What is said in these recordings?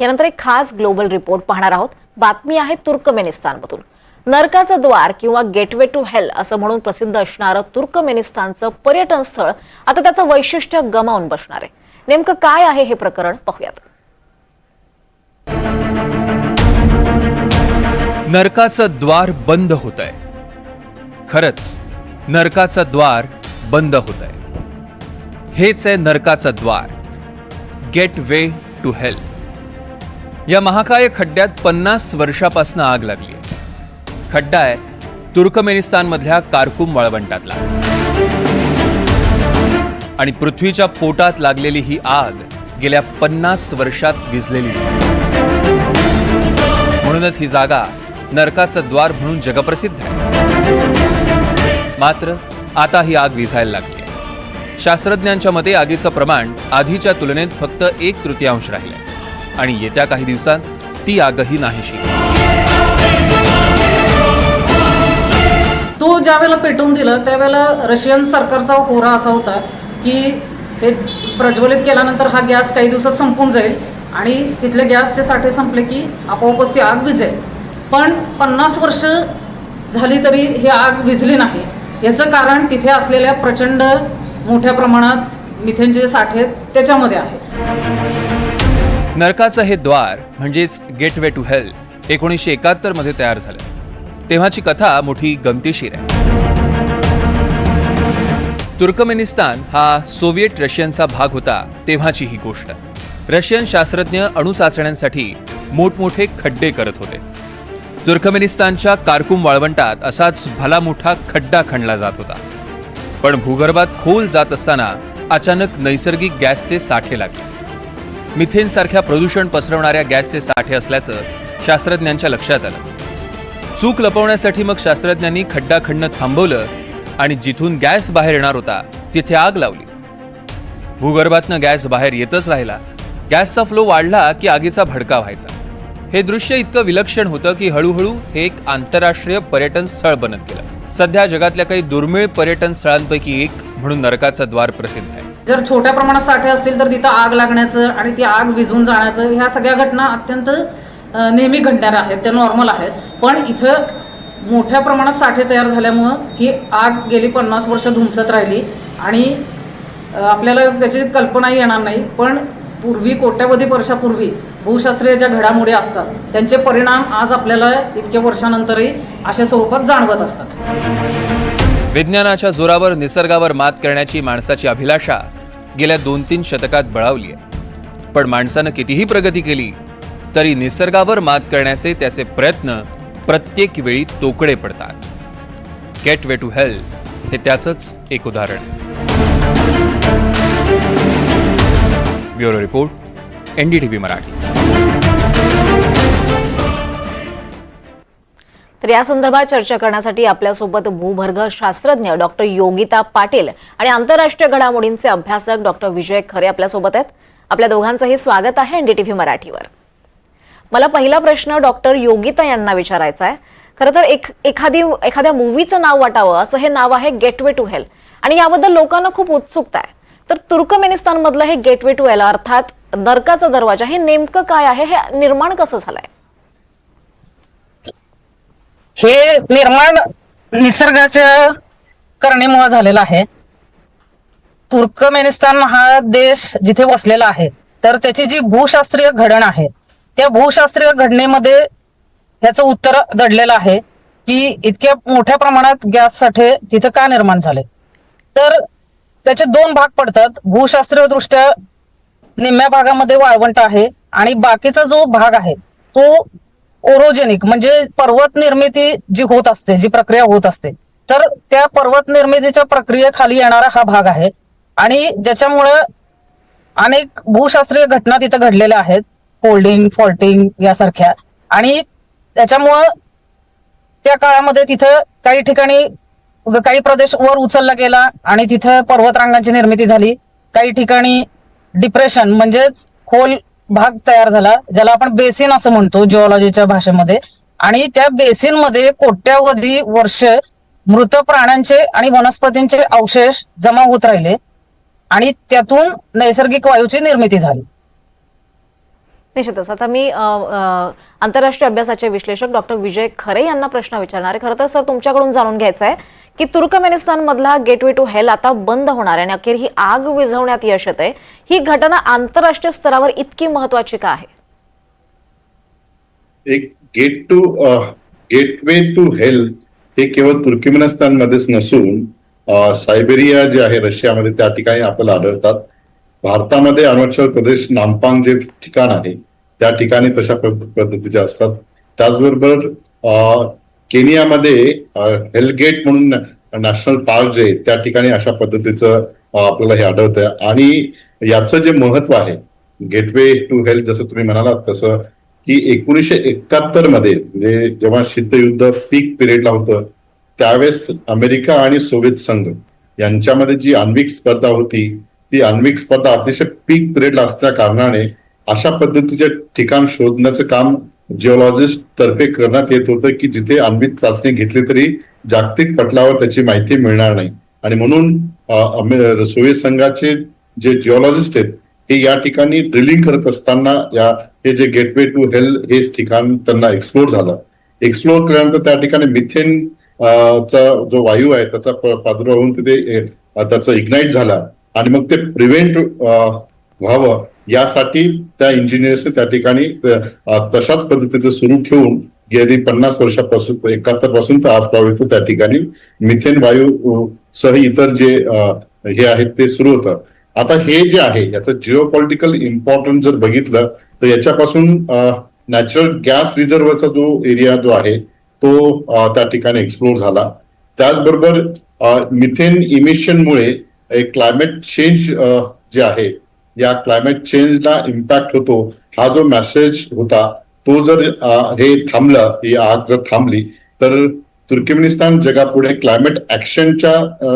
यानंतर एक खास ग्लोबल रिपोर्ट पाहणार आहोत. बातमी आहे तुर्कमेनिस्तानमधून. नरकाचं द्वार किंवा गेटवे टू हेल असं म्हणून प्रसिद्ध असणारं तुर्कमेनिस्तानचं पर्यटन स्थळ आता त्याचं वैशिष्ट्य गमावून बसणार आहे. नेमकं काय आहे हे प्रकरण पाहूयात. नरकाचं द्वार बंद होत आहे खरंच नरकाचं द्वार बंद होत आहे हेच आहे नरकाचं द्वार. Gateway to hell. या महाकाय खड्ड्यात पन्नास वर्षापासून आग लागली. खड्डा आहे तुर्कमेनिस्तानमधल्या कारकुम वाळवंटातला. आणि पृथ्वीच्या पोटात लागलेली ही आग गेल्या पन्नास वर्षात विझलेली म्हणूनच ही जागा नरकाचं द्वार म्हणून जगप्रसिद्ध आहे. मात्र आता ही आग विझायला लागली आहे. शास्त्रज्ञांच्या मते आगीचं प्रमाण आधीच्या तुलनेत फक्त एक तृतीयांश राहिले आणि येत्या काही दिवसांत ती आगही नाहीशी. तो ज्या वेळेला पेटवून दिलं त्यावेळेला रशियन सरकारचा होरा असा होता की हे प्रज्वलित केल्यानंतर हा गॅस काही दिवसात संपून जाईल आणि तिथले गॅसचे साठे संपले की आपोआपच ती आग विजेल. पण पन्नास वर्ष झाली तरी ही आग विजली नाही. याचं कारण तिथे असलेल्या प्रचंड मोठ्या प्रमाणात मिथेनचे साठे त्याच्यामध्ये आहे नरकाचं हे द्वार म्हणजेच गेट वे टू हेल एकोणीसशे एकाहत्तरमध्ये तयार झालं. तेव्हाची कथा मोठी गमतीशीर आहे. तुर्कमेनिस्तान हा सोव्हिएट रशियनचा भाग होता तेव्हाची ही गोष्ट. रशियन शास्त्रज्ञ अणुचाचण्यांसाठी मोठमोठे खड्डे करत होते. तुर्कमेनिस्तानच्या कारकुम वाळवंटात असाच भला मोठा खड्डा खणला जात होता. पण भूगर्भात खोल जात असताना अचानक नैसर्गिक गॅसचे साठे लागले. मिथेनसारख्या प्रदूषण पसरवणाऱ्या गॅसचे साठे असल्याचं शास्त्रज्ञांच्या लक्षात आलं. चूक लपवण्यासाठी मग शास्त्रज्ञांनी खड्डा खणणं थांबवलं आणि जिथून गॅस बाहेर येणार होता तिथे आग लावली. भूगर्भातनं गॅस बाहेर येतच राहिला. गॅसचा फ्लो वाढला की आगीचा भडका व्हायचा. हे दृश्य इतकं विलक्षण होतं की हळूहळू हे एक आंतरराष्ट्रीय पर्यटन स्थळ बनत गेलं. सध्या जगातल्या काही दुर्मिळ पर्यटन स्थळांपैकी एक म्हणून नरकाचं द्वार प्रसिद्ध आहे. जर छोट्या प्रमाणात साठे असतील तर तिथं आग लागण्याचं आणि ती आग विझून जाण्याचं ह्या सगळ्या घटना अत्यंत नेहमी घडणाऱ्या आहेत. त्या नॉर्मल आहेत. पण इथं मोठ्या प्रमाणात साठे तयार झाल्यामुळं ही आग गेली पन्नास वर्ष धुमसत राहिली आणि आपल्याला त्याची कल्पनाही येणार नाही. पण पूर्वी कोट्यावधी वर्षापूर्वी भूशास्त्रीय ज्या घडामोडी असतात त्यांचे परिणाम आज आपल्याला इतक्या वर्षानंतरही अशा स्वरूपात जाणवत असतात. विज्ञानाच्या जोरावर निसर्गावर मात करण्याची माणसाची अभिलाषा गेल्या दोन तीन शतकात बळावली आहे. पण माणसानं कितीही प्रगती केली तरी निसर्गावर मात करण्याचे त्याचे प्रयत्न प्रत्येक वेळी तोकडे पडतात. गेट वे टू हेल हे त्याचंच एक उदाहरण. Bureau report NDTV Marathi. तर या संदर्भात चर्चा करण्यासाठी आपल्यासोबत भूभर्ग शास्त्रज्ञ डॉक्टर योगिता पाटील आणि आंतरराष्ट्रीय घडामोडींचे अभ्यासक डॉक्टर विजय खरे आपल्यासोबत आहेत. आपल्या दोघांचंही स्वागत आहे एनडीटीव्ही मराठीवर. मला पहिला प्रश्न डॉक्टर योगिता यांना विचारायचा आहे. खरं तर एक एखादी एखाद्या मूवीचं नाव वाटावं असं हे नाव आहे गेटवे टू हेल आणि याबद्दल लोकांना खूप उत्सुकता आहे. तर तुर्कमेनिस्तान मधलं हे गेटवे टू हेल अर्थात नरकाचा दरवाजा हे नेमकं काय आहे? हे निर्माण कसं झालंय? हे निर्माण निसर्गाच्या करणेमुळे झालेलं आहे. तुर्कमेनिस्तान हा देश जिथे वसलेला आहे तर त्याची जी भूशास्त्रीय घडण आहे त्या भूशास्त्रीय घडणेमध्ये याचं उत्तर दडलेलं आहे की इतक्या मोठ्या प्रमाणात गॅस साठे तिथं का निर्माण झाले? तर त्याचे दोन भाग पडतात. भूशास्त्रीय दृष्ट्या निम्म्या भागामध्ये वाळवंट आहे आणि बाकीचा जो भाग आहे तो ओरोजेनिक म्हणजे पर्वत निर्मिती जी होत असते जी प्रक्रिया होत असते तर त्या पर्वत निर्मितीच्या प्रक्रियेखाली येणारा हा भाग आहे. आणि ज्याच्यामुळं अनेक भूशास्त्रीय घटना तिथं घडलेल्या आहेत फोल्डिंग फॉल्टिंग यासारख्या. आणि त्याच्यामुळं त्या काळामध्ये तिथं काही ठिकाणी काही प्रदेश वर उचलला गेला आणि तिथं पर्वतरांगांची निर्मिती झाली. काही ठिकाणी डिप्रेशन म्हणजेच खोल भाग तयार झाला ज्याला आपण बेसिन असं म्हणतो जिओलॉजीच्या भाषेमध्ये. आणि त्या बेसिनमध्ये कोट्यावधी वर्ष मृत प्राण्यांचे आणि वनस्पतींचे अवशेष जमा होत राहिले. आणि त्यातून नैसर्गिक वायूची निर्मिती झाली. निश्चितच. आता मी आंतरराष्ट्रीय अभ्यासाचे विश्लेषक डॉक्टर विजय खरे यांना प्रश्न विचारणार आहे. खरं तर सर तुमच्याकडून जाणून घ्यायचं आहे की तुर्कमेनिस्तान मधला गेटवे टू हेल आता बंद होणार आहे आणि अखेर ही आग विझवण्यात यश येत आहे ही घटना आंतरराष्ट्रीय स्तरावर इतकी महत्वाची का आहे? एक gate to gateway to hell हे केवळ तुर्कमेनिस्तानमध्येच नसून सायबेरिया जे आहे रशियामध्ये त्या ठिकाणी आपल्याला आढळतात. भारतामध्ये अरुणाचल प्रदेश नामपांग जे ठिकाण आहे त्या ठिकाणी तशा पद्धतीचे असतात. त्याचबरोबर अ, केनियामध्ये हेलगेट म्हणून नॅशनल पार्क जे आहे त्या ठिकाणी अशा पद्धतीचं आपल्याला हे आढळतं आणि याचं जे महत्त्व आहे गेटवे टू हेल्थ जसं तुम्ही म्हणालात तसं की एकोणीसशे एकाहत्तरमध्ये म्हणजे जेव्हा शीतयुद्ध पीक पिरियडला होतं त्यावेळेस अमेरिका आणि सोव्हिएत संघ यांच्यामध्ये जी आण्विक स्पर्धा होती ती आण्विक स्पर्धा अतिशय पीक पिरियडला असल्या कारणाने अशा पद्धतीचे ठिकाण शोधण्याचं काम जिओलॉजिस्ट तर्फे करण्यात येत होतं की जिथे आण्विक चाचणी घेतली तरी जागतिक पटलावर त्याची माहिती मिळणार नाही. आणि म्हणून अ, सोव्हिएत संघाचे जे जिओलॉजिस्ट आहेत हे या ठिकाणी ड्रिलिंग करत असताना या हे जे गेटवे टू हेल हे ठिकाण त्यांना एक्सप्लोर झालं. एक्सप्लोर केल्यानंतर त्या ठिकाणी मिथेन चा जो वायू आहे त्याचा प- प्रादुर्भाव होऊन तिथे त्याचा इग्नाईट झाला. आणि मग ते प्रिव्हेंट व्हावं. यासाठी त्या इंजिनियर्सने त्या ठिकाणी तशाच पद्धतीचं सुरू ठेवून गेली पन्नास वर्षापासून एकाहत्तरपासून तर आज त्या ठिकाणी मिथेन वायू सह इतर जे हे आहेत ते सुरू होतं. आता हे जे आहे याचं जिओ पॉलिटिकल इम्पॉर्टन्स जर बघितलं तर याच्यापासून नॅचरल गॅस रिझर्वचा जो एरिया जो आहे तो त्या ठिकाणी एक्सप्लोर झाला. त्याचबरोबर मिथेन इमिशनमुळे एक क्लायमेट चेंज जे आहे या क्लायमेट चेंजला इम्पॅक्ट होतो. हा जो मेसेज होता तो जर हे थांबलं ही आग जर थांबली तर तुर्कमेनिस्तान जगापुढे क्लायमेट ऍक्शनच्या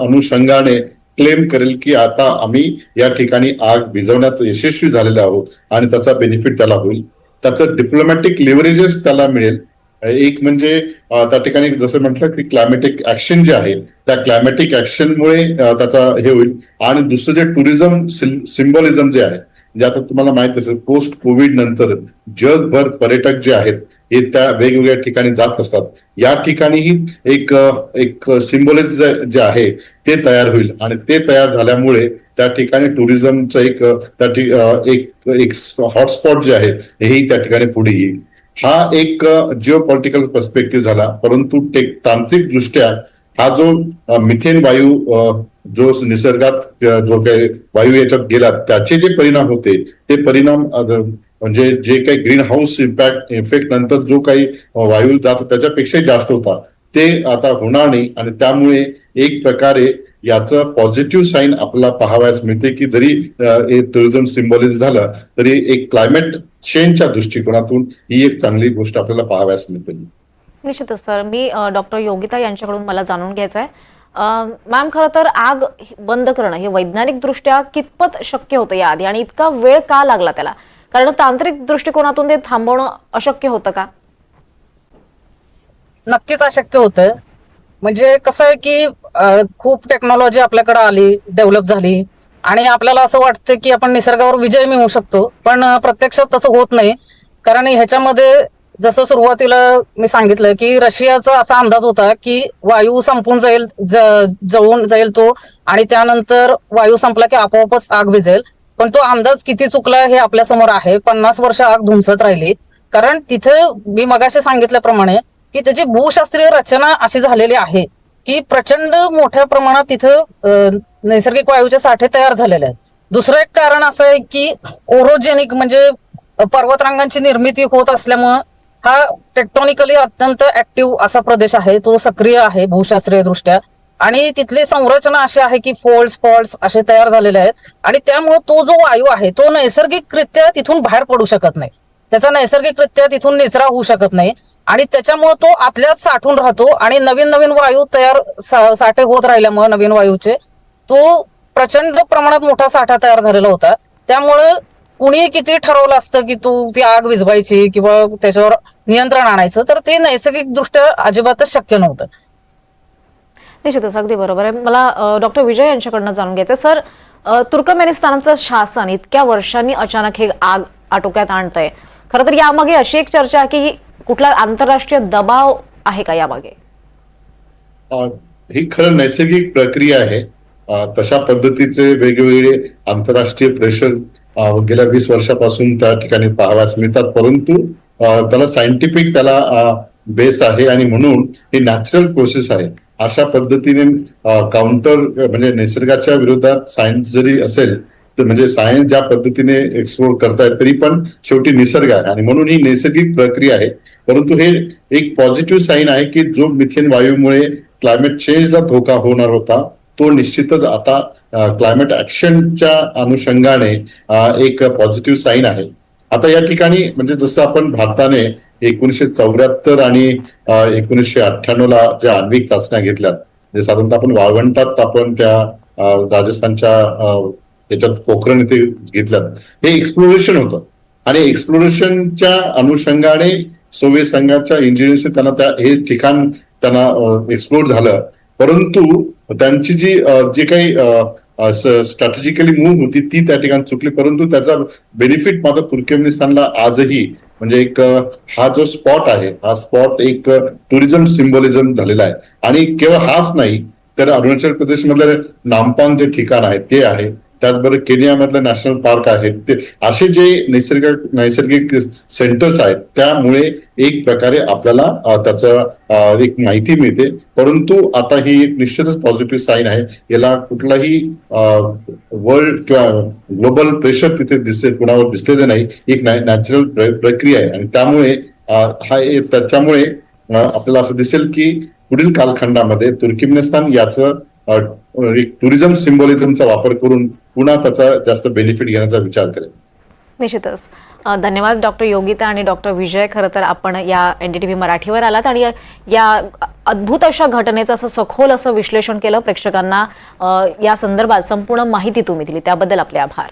अनुषंगाने क्लेम करेल की आता आम्ही या ठिकाणी आग विझवण्यात यशस्वी झालेले आहोत आणि त्याचा बेनिफिट त्याला होईल. त्याचं डिप्लोमॅटिक लिव्हरेजेस त्याला मिळेल. एक म्हणजे त्या ठिकाणी जसं म्हटलं की क्लायमॅटिक ऍक्शन जे आहे त्या क्लायमॅटिक ऍक्शनमुळे त्याचा हे होईल. आणि दुसरं जे टुरिझम सिम्बॉलिझम जे आहे जे आता तुम्हाला माहीत असेल पोस्ट कोविड नंतर जगभर पर्यटक जे आहेत हे त्या वेगवेगळ्या ठिकाणी जात असतात. या ठिकाणीही एक एक सिम्बॉलिझम जे आहे ते तयार होईल. आणि ते तयार झाल्यामुळे त्या ठिकाणी टुरिझमचं एक त्या एक एक हॉटस्पॉट जे आहे हेही त्या ठिकाणी पुढे येईल. हा एक जिओ पॉलिटिकल पर्स्पेक्टिव्ह झाला. परंतु टेक तांत्रिक दृष्ट्या हा जो मिथेन वायू जो निसर्गात जो काही वायू याच्यात गेला त्याचे जे परिणाम होते ते परिणाम म्हणजे जे काही ग्रीन हाऊस इम्पॅक्ट इफेक्ट नंतर जो काही वायू जातो त्याच्यापेक्षाही जास्त होता. ते आता होणार नाही आणि त्यामुळे एक प्रकारे याचं पॉझिटिव्ह साईन आपल्याला पाहावयास मिळते की जरी टुरिझम सिम्बॉलिझम झालं तरी एक क्लायमेट चेंजच्या दृष्टिकोनातून ही एक चांगली गोष्ट आपल्याला पाहावयास मिळते. निश्चितच सर. मी डॉक्टर योगिता यांच्याकडून मला जाणून घ्यायचं आहे मॅम खरं तर आग बंद करणं हे वैज्ञानिकदृष्ट्या कितपत शक्य होतं याआधी? आणि इतका वेळ का लागला त्याला? कारण तांत्रिक दृष्टिकोनातून ते थांबवणं अशक्य होतं का? नक्कीच अशक्य होतं. म्हणजे कसं आहे की खूप टेक्नॉलॉजी आपल्याकडे आली डेव्हलप झाली. आणि आपल्याला असं वाटतं की आपण निसर्गावर विजय मिळवू शकतो. पण प्रत्यक्षात तसं होत नाही. कारण ह्याच्यामध्ये जसं सुरुवातीला मी सांगितलं की रशियाचा असा अंदाज होता की वायू संपून जाईल ज- जळून जाईल तो. आणि त्यानंतर वायू संपला की आपोआपच आग विजेल. पण तो अंदाज किती चुकला हे आपल्यासमोर आहे. पन्नास वर्ष आग धुमसत राहिली. कारण तिथे मी मगाशी सांगितल्याप्रमाणे की त्याची भूशास्त्रीय रचना अशी झालेली आहे की प्रचंड मोठ्या प्रमाणात तिथं नैसर्गिक वायूचे साठे तयार झालेले आहेत. दुसरं एक कारण असं आहे की ओरोजेनिक म्हणजे पर्वतरांगांची निर्मिती होत असल्यामुळं हा टेक्टॉनिकली अत्यंत ऍक्टिव्ह असा प्रदेश आहे तो सक्रिय आहे भूशास्त्रीय दृष्ट्या आणि तिथली संरचना अशी आहे की फोल्ड्स फॉल्ट्स असे तयार झालेले आहेत. आणि त्यामुळे तो जो वायू आहे तो नैसर्गिकरित्या तिथून बाहेर पडू शकत नाही. त्याचा नैसर्गिकरित्या तिथून निचरा होऊ शकत नाही. आणि त्याच्यामुळे तो आतल्यात साठून राहतो आणि नवीन नवीन वायू तयार सा- साठे होत राहिल्यामुळे नवीन वायूचे तो प्रचंड प्रमाणात मोठा साठा तयार झालेला होता. त्यामुळे कुणी किती ठरवलं असतं की तू ती आग विझवायची किंवा त्याच्यावर नियंत्रण आणायचं तर ते नैसर्गिक दृष्ट्या अजिबातच शक्य नव्हतं. निश्चितच अगदी बरोबर आहे. मला डॉक्टर विजय यांच्याकडनं जाणून घ्यायचं सर तुर्कमेनिस्तानचं शासन इतक्या वर्षांनी अचानक हे आग आटोक्यात आणतंय. खरं तर यामागे अशी एक चर्चा की कुठला आंतरराष्ट्रीय दबाव आहे का यामागे? ही खरं नैसर्गिक प्रक्रिया आहे. तशा पद्धतीचे वेगवेगळे आंतरराष्ट्रीय प्रेशर गेल्या वीस वर्षापासून त्या ठिकाणी पाहाव्यास मिळतात. परंतु त्याला सायंटिफिक त्याला बेस आहे आणि म्हणून ही नॅचरल प्रोसेस आहे. अशा पद्धतीने काउंटर म्हणजे निसर्गाच्या विरोधात सायन्स जरी असेल तर म्हणजे सायन्स ज्या पद्धतीने एक्सप्लोर करतायत तरी पण शेवटी निसर्ग आहे. आणि म्हणून ही नैसर्गिक प्रक्रिया आहे. परंतु हे एक पॉझिटिव्ह साईन आहे की जो मिथेन वायूमुळे क्लायमेट चेंजला धोका होणार होता तो निश्चितच आता क्लायमेट ऍक्शनच्या अनुषंगाने एक पॉझिटिव्ह साईन आहे. आता या ठिकाणी म्हणजे जसं आपण भारताने एकोणीसशे चौऱ्याहत्तर आणि एकोणीसशे अठ्ठ्याण्णव ला ज्या आण्विक चाचण्या घेतल्यात म्हणजे साधारणतः आपण वाळवंटात आपण त्या राजस्थानच्या याच्यात पोखरण इथे घेतल्यात हे एक्सप्लोरेशन होतं. आणि एक्सप्लोरेशनच्या अनुषंगाने सोवियत संघाच्या इंजिनियर्सने त्यांना त्या हे ठिकाण त्यांना एक्सप्लोर झालं. परंतु त्यांची जी जे काही स्ट्रॅटेजिकली मूव्ह होती ती त्या ठिकाणी चुकली. परंतु त्याचा बेनिफिट मात्र तुर्कमेनिस्तानला आजही म्हणजे एक हा जो स्पॉट आहे हा स्पॉट एक टुरिझम सिम्बॉलिझम झालेला आहे. आणि केवळ हाच नाही तर अरुणाचल प्रदेश मधलं नामपांग जे ठिकाण आहे ते आहे. त्याचबरोबर केनियामधलं नॅशनल पार्क आहे. ते असे जे निसर्ग नैसर्गिक सेंटर्स आहेत त्यामुळे एक प्रकारे आपल्याला त्याचं एक माहिती मिळते. परंतु आता ही एक निश्चितच पॉझिटिव्ह साईन आहे. याला कुठलाही वर्ल्ड किंवा ग्लोबल प्रेशर तिथे दिसते कुणावर दिसलेलं नाही. एक नॅचरल प्रक्रिया आहे. आणि त्यामुळे हा त्याच्यामुळे आपल्याला असं दिसेल की पुढील कालखंडामध्ये तुर्किमिनिस्तान याचं एक टुरिझम सिम्बॉलिझमचा वापर करून पुन्हा त्याचा जास्त बेनिफिट घेण्याचा विचार करेल निश्चितच. धन्यवाद डॉक्टर योगिता आणि डॉक्टर विजय. खरं तर आपण या एनडीटीव्ही मराठीवर आलात आणि या- अद्भुत अशा घटनेचं असं सखोल असं विश्लेषण केलं प्रेक्षकांना. या संदर्भात संपूर्ण माहिती तुम्ही दिली. त्याबद्दल आपले आभार.